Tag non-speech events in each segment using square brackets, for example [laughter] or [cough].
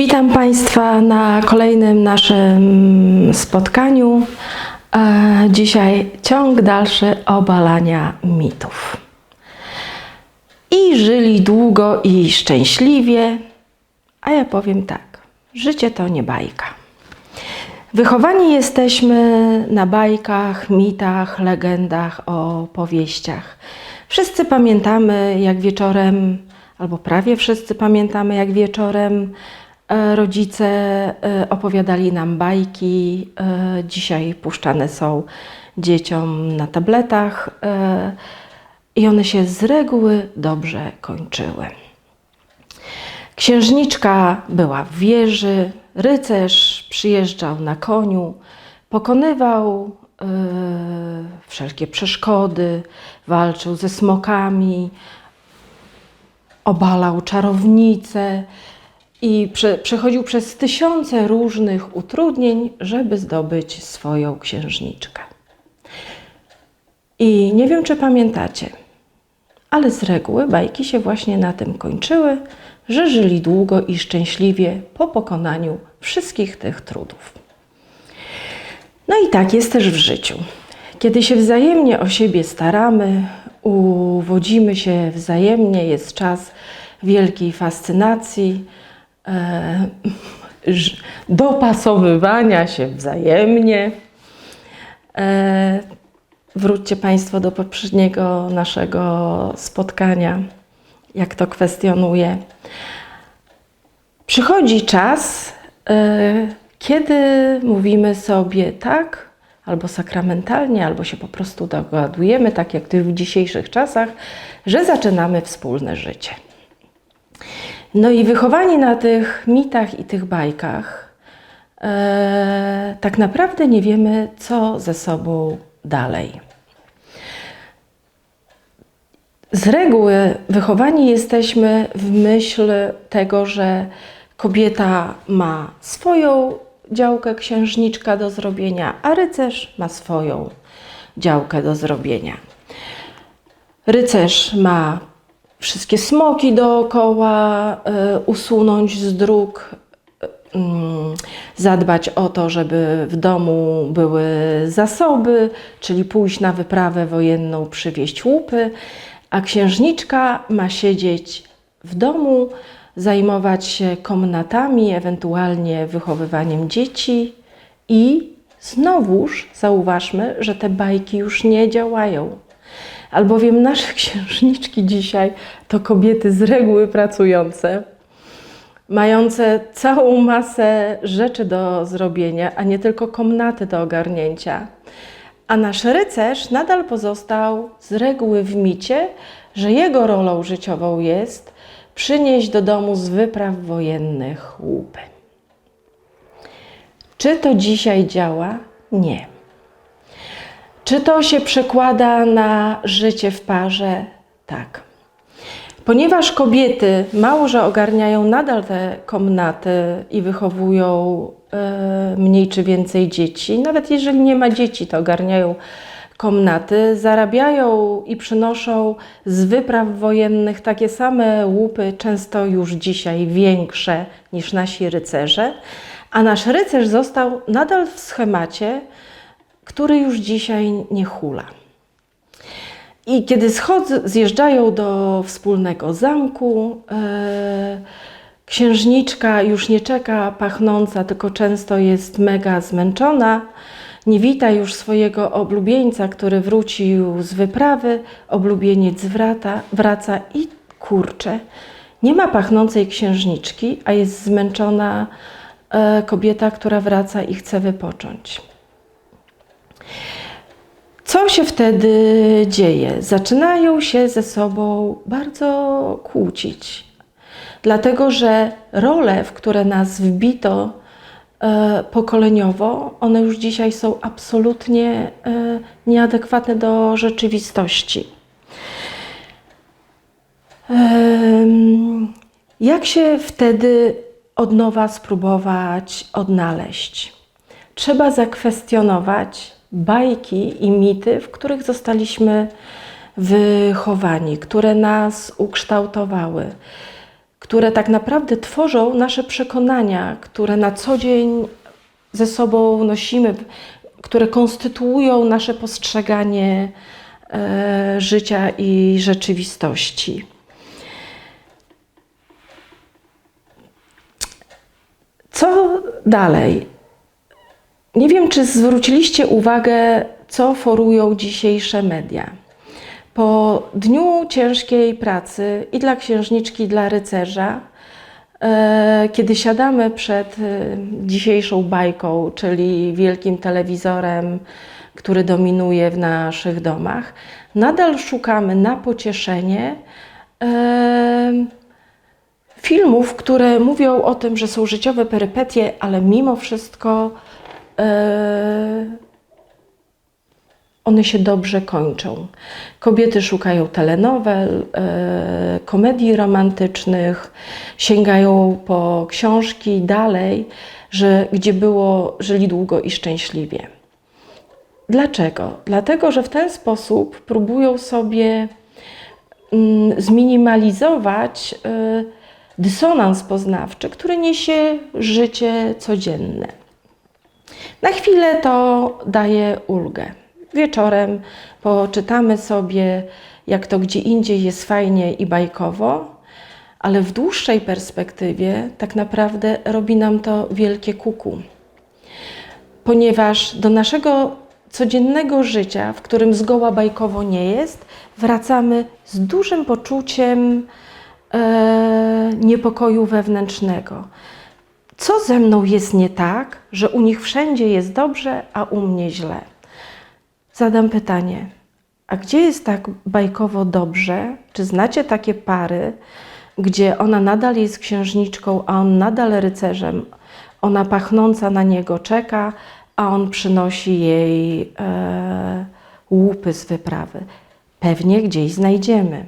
Witam Państwa na kolejnym naszym spotkaniu. E, Dzisiaj ciąg dalszy obalania mitów. I żyli długo i szczęśliwie, a ja powiem tak: życie to nie bajka. Wychowani jesteśmy na bajkach, mitach, legendach, opowieściach. Wszyscy pamiętamy, jak wieczorem, albo prawie wszyscy pamiętamy, jak wieczorem rodzice e, opowiadali nam bajki. E, Dzisiaj puszczane są dzieciom na tabletach e, i one się z reguły dobrze kończyły. Księżniczka była w wieży, rycerz przyjeżdżał na koniu, pokonywał e, wszelkie przeszkody, walczył ze smokami, obalał czarownice i prze, przechodził przez tysiące różnych utrudnień, żeby zdobyć swoją księżniczkę. I nie wiem, czy pamiętacie, ale z reguły bajki się właśnie na tym kończyły, że żyli długo i szczęśliwie po pokonaniu wszystkich tych trudów. No i tak jest też w życiu. Kiedy się wzajemnie o siebie staramy, uwodzimy się wzajemnie, jest czas wielkiej fascynacji, dopasowywania się wzajemnie. E, wróćcie Państwo do poprzedniego naszego spotkania, jak to kwestionuję. Przychodzi czas, e, kiedy mówimy sobie tak, albo sakramentalnie, albo się po prostu dogadujemy, tak jak w dzisiejszych czasach, że zaczynamy wspólne życie. No i wychowani na tych mitach i tych bajkach, e, tak naprawdę nie wiemy, co ze sobą dalej. Z reguły wychowani jesteśmy w myśl tego, że kobieta ma swoją działkę księżniczka do zrobienia, a rycerz ma swoją działkę do zrobienia. Rycerz ma wszystkie smoki dookoła e, usunąć z dróg, e, mm, zadbać o to, żeby w domu były zasoby, czyli pójść na wyprawę wojenną, przywieźć łupy, a księżniczka ma siedzieć w domu, zajmować się komnatami, ewentualnie wychowywaniem dzieci i znowuż zauważmy, że te bajki już nie działają. Albowiem nasze [laughs] księżniczki dzisiaj to kobiety z reguły pracujące, mające całą masę rzeczy do zrobienia, a nie tylko komnaty do ogarnięcia. A nasz rycerz nadal pozostał z reguły w micie, że jego rolą życiową jest przynieść do domu z wypraw wojennych łupy. Czy to dzisiaj działa? Nie. Czy to się przekłada na życie w parze? Tak. Ponieważ kobiety mało że ogarniają nadal te komnaty i wychowują e, mniej czy więcej dzieci, nawet jeżeli nie ma dzieci, to ogarniają komnaty, zarabiają i przynoszą z wypraw wojennych takie same łupy, często już dzisiaj większe niż nasi rycerze, a nasz rycerz został nadal w schemacie, który już dzisiaj nie hula. I kiedy schodzy, zjeżdżają do wspólnego zamku, e, księżniczka już nie czeka pachnąca, tylko często jest mega zmęczona. Nie wita już swojego oblubieńca, który wrócił z wyprawy. Oblubieniec wraca, wraca i kurczę, nie ma pachnącej księżniczki, a jest zmęczona e, kobieta, która wraca i chce wypocząć. Co się wtedy dzieje? Zaczynają się ze sobą bardzo kłócić, dlatego że role, w które nas wbito e, pokoleniowo, one już dzisiaj są absolutnie e, nieadekwatne do rzeczywistości. Jak się wtedy od nowa spróbować odnaleźć? Trzeba zakwestionować bajki i mity, w których zostaliśmy wychowani, które nas ukształtowały. które tak naprawdę tworzą nasze przekonania, które na co dzień ze sobą nosimy, które konstytuują nasze postrzeganie e, życia i rzeczywistości. Co dalej? Nie wiem, czy zwróciliście uwagę, co forują dzisiejsze media. Po dniu ciężkiej pracy i dla księżniczki, i dla rycerza, e, kiedy siadamy przed e, dzisiejszą bajką, czyli wielkim telewizorem, który dominuje w naszych domach, nadal szukamy na pocieszenie e, filmów, które mówią o tym, że są życiowe perypetie, ale mimo wszystko one się dobrze kończą. Kobiety szukają telenowel, e, komedii romantycznych, sięgają po książki dalej, że, gdzie było żyli długo i szczęśliwie. Dlaczego? Dlatego, że w ten sposób próbują sobie mm, zminimalizować y, dysonans poznawczy, który niesie życie codzienne. Na chwilę to daje ulgę. Wieczorem poczytamy sobie, jak to gdzie indziej jest fajnie i bajkowo, ale w dłuższej perspektywie tak naprawdę robi nam to wielkie kuku. Ponieważ do naszego codziennego życia, w którym zgoła bajkowo nie jest, wracamy z dużym poczuciem e, niepokoju wewnętrznego. Co ze mną jest nie tak, że u nich wszędzie jest dobrze, a u mnie źle? Zadam pytanie: a gdzie jest tak bajkowo dobrze? Czy znacie takie pary, gdzie ona nadal jest księżniczką, a on nadal rycerzem? Ona pachnąca na niego czeka, a on przynosi jej e, łupy z wyprawy. Pewnie gdzieś znajdziemy.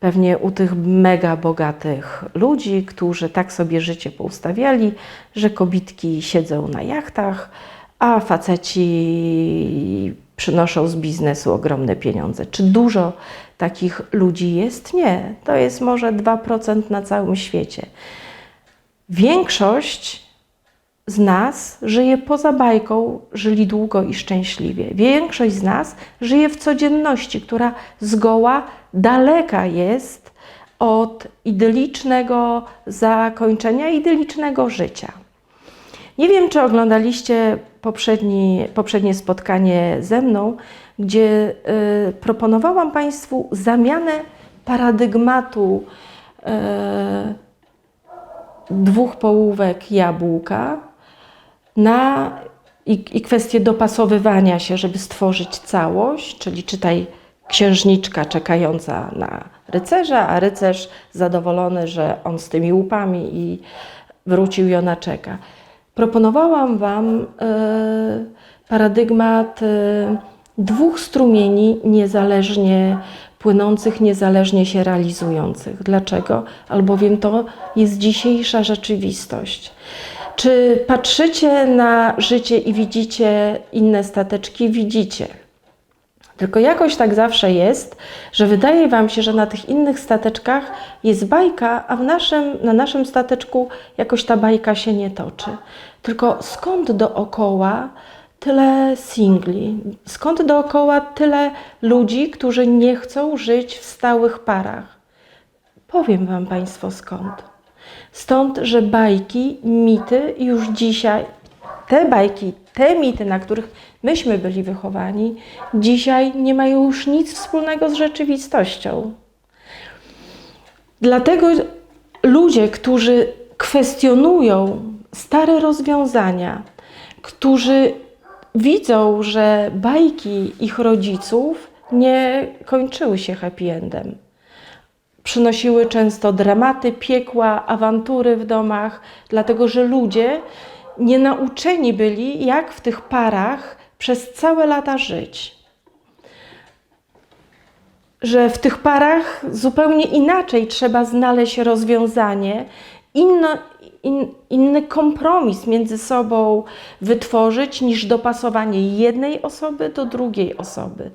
Pewnie u tych mega bogatych ludzi, którzy tak sobie życie poustawiali, że kobitki siedzą na jachtach, a faceci przynoszą z biznesu ogromne pieniądze. Czy dużo takich ludzi jest? Nie. To jest może 2% na całym świecie. Większość z nas żyje poza bajką, żyli długo i szczęśliwie. Większość z nas żyje w codzienności, która zgoła daleka jest od idylicznego zakończenia, idylicznego życia. Nie wiem, czy oglądaliście poprzedni, poprzednie spotkanie ze mną, gdzie y, proponowałam Państwu zamianę paradygmatu y, dwóch połówek jabłka na, i, i kwestię dopasowywania się, żeby stworzyć całość, czyli czytaj księżniczka czekająca na rycerza, a rycerz zadowolony, że on z tymi łupami i wrócił i ona czeka. Proponowałam Wam y, paradygmat y, dwóch strumieni niezależnie płynących, niezależnie się realizujących. Dlaczego? Albowiem to jest dzisiejsza rzeczywistość. Czy patrzycie na życie i widzicie inne stateczki? Widzicie. Tylko jakoś tak zawsze jest, że wydaje Wam się, że na tych innych stateczkach jest bajka, a w naszym, na naszym stateczku jakoś ta bajka się nie toczy. Tylko skąd dookoła tyle singli? Skąd dookoła tyle ludzi, którzy nie chcą żyć w stałych parach? Powiem Wam Państwo skąd. Stąd, że bajki, mity już dzisiaj, te bajki, te mity, na których myśmy byli wychowani, dzisiaj nie mają już nic wspólnego z rzeczywistością. Dlatego ludzie, którzy kwestionują stare rozwiązania, którzy widzą, że bajki ich rodziców nie kończyły się happy endem. Przynosiły często dramaty, piekła, awantury w domach, dlatego że ludzie nie nauczeni byli, jak w tych parach przez całe lata żyć. Że w tych parach zupełnie inaczej trzeba znaleźć rozwiązanie, inno, in, inny kompromis między sobą wytworzyć, niż dopasowanie jednej osoby do drugiej osoby.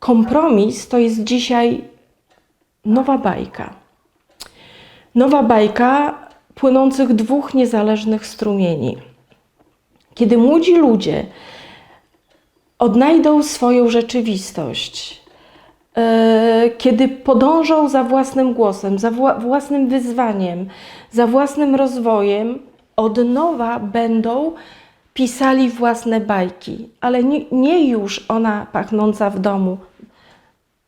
Kompromis to jest dzisiaj nowa bajka. Nowa bajka płynących dwóch niezależnych strumieni. Kiedy młodzi ludzie odnajdą swoją rzeczywistość, e, kiedy podążą za własnym głosem, za wła- własnym wyzwaniem, za własnym rozwojem, od nowa będą pisali własne bajki, ale nie, nie już ona pachnąca w domu,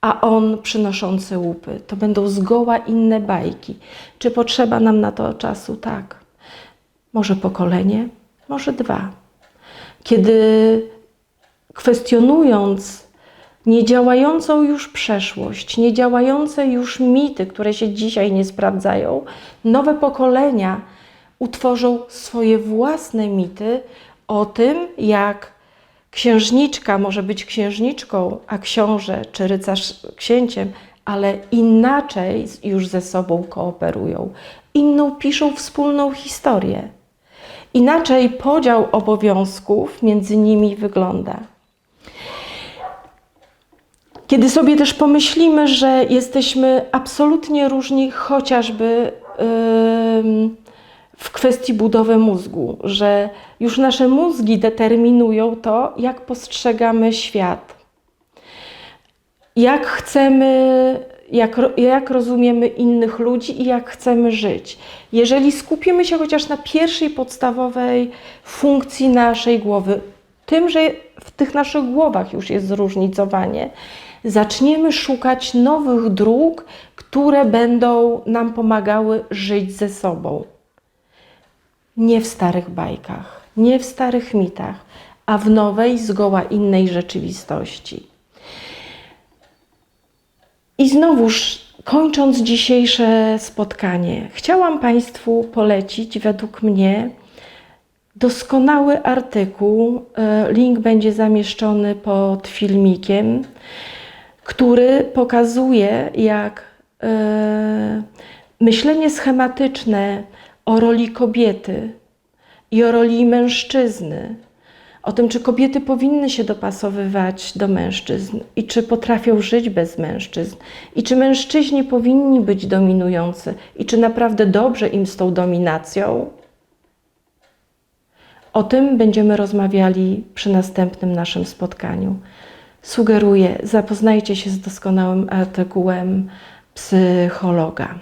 a on przynoszący łupy. To będą zgoła inne bajki. Czy potrzeba nam na to czasu? Tak. Może pokolenie, może dwa. Kiedy kwestionując niedziałającą już przeszłość, niedziałające już mity, które się dzisiaj nie sprawdzają, nowe pokolenia utworzą swoje własne mity o tym, jak księżniczka może być księżniczką, a książę czy rycerz księciem, ale inaczej już ze sobą kooperują, inną piszą wspólną historię. Inaczej podział obowiązków między nimi wygląda. Kiedy sobie też pomyślimy, że jesteśmy absolutnie różni, chociażby ym, w kwestii budowy mózgu, że już nasze mózgi determinują to, jak postrzegamy świat, jak chcemy, jak, jak rozumiemy innych ludzi i jak chcemy żyć. Jeżeli skupimy się chociaż na pierwszej podstawowej funkcji naszej głowy, tym, że w tych naszych głowach już jest zróżnicowanie, zaczniemy szukać nowych dróg, które będą nam pomagały żyć ze sobą. Nie w starych bajkach, nie w starych mitach, a w nowej, zgoła innej rzeczywistości. I znowuż, kończąc dzisiejsze spotkanie, chciałam Państwu polecić, według mnie, doskonały artykuł. e, Link będzie zamieszczony pod filmikiem, który pokazuje, jak e, myślenie schematyczne o roli kobiety i o roli mężczyzny, o tym, czy kobiety powinny się dopasowywać do mężczyzn i czy potrafią żyć bez mężczyzn, i czy mężczyźni powinni być dominujący, i czy naprawdę dobrze im z tą dominacją. O tym będziemy rozmawiali przy następnym naszym spotkaniu. Sugeruję, zapoznajcie się z doskonałym artykułem psychologa.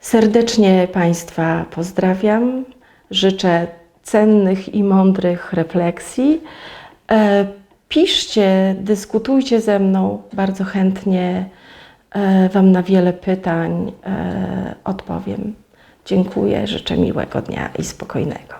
Serdecznie Państwa pozdrawiam. Życzę cennych i mądrych refleksji. E, Piszcie, dyskutujcie ze mną. Bardzo chętnie e, Wam na wiele pytań e, odpowiem. Dziękuję, życzę miłego dnia i spokojnego.